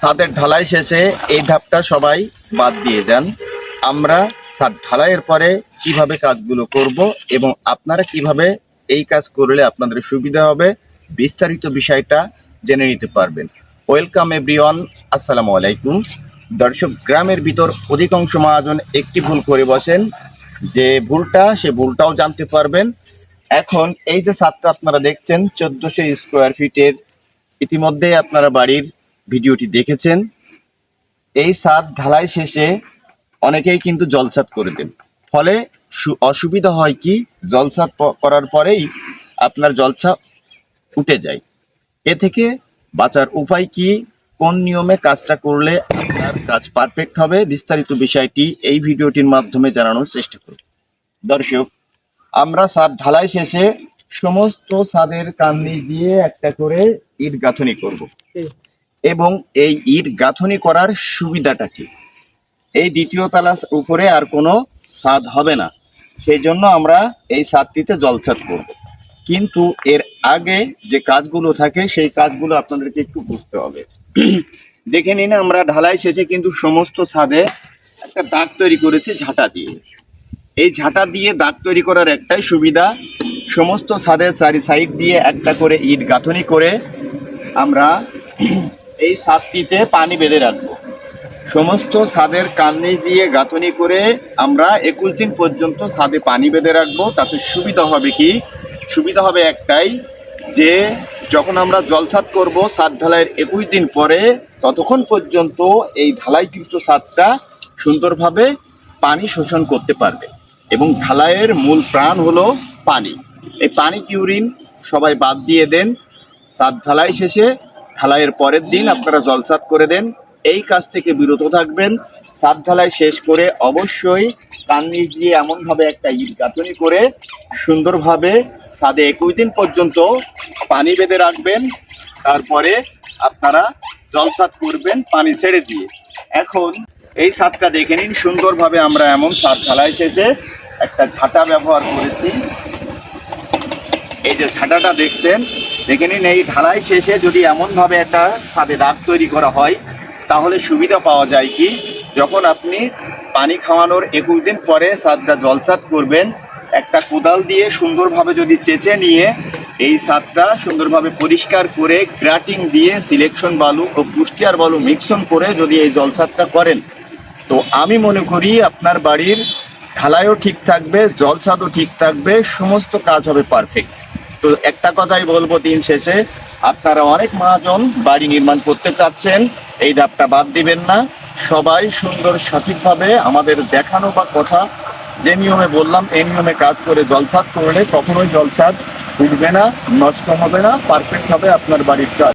ছাদের ঢালাই শেষে এই ধাপটা সবাই বাদ দিয়ে যান। আমরা ছাদ ঢালাইয়ের পরে কীভাবে কাজগুলো করব এবং আপনারা কীভাবে এই কাজ করলে আপনাদের সুবিধা হবে, বিস্তারিত বিষয়টা জেনে নিতে পারবেন। ওয়েলকাম এভরিওয়ান, আসসালামু আলাইকুম। দর্শক, গ্রামের ভিতর অধিকাংশ মহাজন একটি ভুল করে বসেন। যে ভুলটা, সে ভুলটাও জানতে পারবেন। এখন এই যে ছাদটা আপনারা দেখছেন, চোদ্দোশো স্কোয়ার ফিটের ইতিমধ্যে আপনারা বাড়ির ভিডিওটি দেখেছেন, এই ছাদ ঢালাই শেষে অনেকেই কিন্তু জলছাদ করে দেন। ফলে অসুবিধা হয় কি জলছাদ করার পরেই আপনার জলছা উঠে যায়। এ থেকে বাঁচার উপায় কি, কোন নিয়মে কাজটা করলে আপনার কাজ পারফেক্ট হবে, বিস্তারিত বিষয়টি এই ভিডিওটির মাধ্যমে জানানোর চেষ্টা করব। দর্শক, আমরা ছাদ ঢালাই শেষে সমস্ত ছাদের কান্দি দিয়ে একটা করে ইট গাঁথনি করব। এবং এই ইট গাঁথনি করার সুবিধাটা কি এই দ্বিতীয় তালার উপরে আর কোনো ছাদ হবে না। সেই জন্য আমরা এই ছাদটিতে জলছাদ করব। কিন্তু এর আগে যে কাজগুলো থাকে, সেই কাজগুলো আপনাদেরকে একটু বুঝতে হবে। দেখে নিন, আমরা ঢালাই শেষে কিন্তু সমস্ত ছাদে একটা দাগ তৈরি করেছি ঝাঁটা দিয়ে। এই ঝাঁটা দিয়ে দাগ তৈরি করার একটাই সুবিধা, সমস্ত ছাদের চারি সাইড দিয়ে একটা করে ইট গাঁথনি করে আমরা এই ছাদটিতে পানি বেঁধে রাখব। সমস্ত ছাদের কান্নি দিয়ে গাঁথনি করে আমরা একুশ দিন পর্যন্ত ছাদে পানি বেঁধে রাখব। তাতে সুবিধা হবে কি? সুবিধা হবে একটাই, যে যখন আমরা জলছাদ করব ছাদ ঢালাইয়ের একুশ দিন পরে, ততক্ষণ পর্যন্ত এই ঢালাইকৃত ছাদটা সুন্দরভাবে পানি শোষণ করতে পারবে এবং ঢালাইয়ের মূল প্রাণ হলো পানি। এই পানি কিউরিন সবাই বাদ দিয়ে দেন। ছাদ ঢালাই শেষে ঢালাইয়ের পরের দিন আপনারা জলসাদ করে দেন। এই কাজ থেকে বিরত থাকবেন। ছাদ ঢালাই শেষ করে অবশ্যই কান্নি দিয়ে এমনভাবে একটা ইট গাঁথনি করে সুন্দরভাবে ছাদে একুশ দিন পর্যন্ত পানি বেঁধে রাখবেন। তারপরে আপনারা জলসাদ করবেন পানি ছেড়ে দিয়ে। এখন এই ছাদটা দেখে নিন। সুন্দরভাবে আমরা এমন ছাদ ঢালাই শেষে একটা ঝাঁটা ব্যবহার করেছি। এই যে ঝাঁটাটা দেখছেন, দেখে নিন, এই ঢালাই শেষে যদি এমনভাবে একটা ছাদে দাগ তৈরি করা হয়, তাহলে সুবিধা পাওয়া যায় কি? যখন আপনি পানি খাওয়ানোর একুশ দিন পরে ছাদটা জলসাদ করবেন, একটা কোদাল দিয়ে সুন্দরভাবে যদি চেঁচে নিয়ে এই ছাদটা সুন্দরভাবে পরিষ্কার করে গ্রাটিং দিয়ে সিলেকশন বালু ও পুষ্টিয়ার বালু মিক্সন করে যদি এই জলসাদটা করেন, তো আমি মনে করি আপনার বাড়ির ঢালাইও ঠিক থাকবে জলছাদও ঠিক থাকবে, সমস্ত কাজ হবে পারফেক্ট তো একটা কথাই বলব দিন শেষে, আপনারা অনেক মহাজন বাড়ি নির্মাণ করতে চাচ্ছেন, এই ধাপটা বাদ দিবেন না। সবাই সুন্দর সঠিকভাবে আমাদের দেখানো বা কথা যে নিয়মে বললাম, এই নিয়মে কাজ করে জলছাদ করলে কখনোই জলছাদ উঠবে না, নষ্ট হবে না পারফেক্ট হবে আপনার বাড়ির কাজ।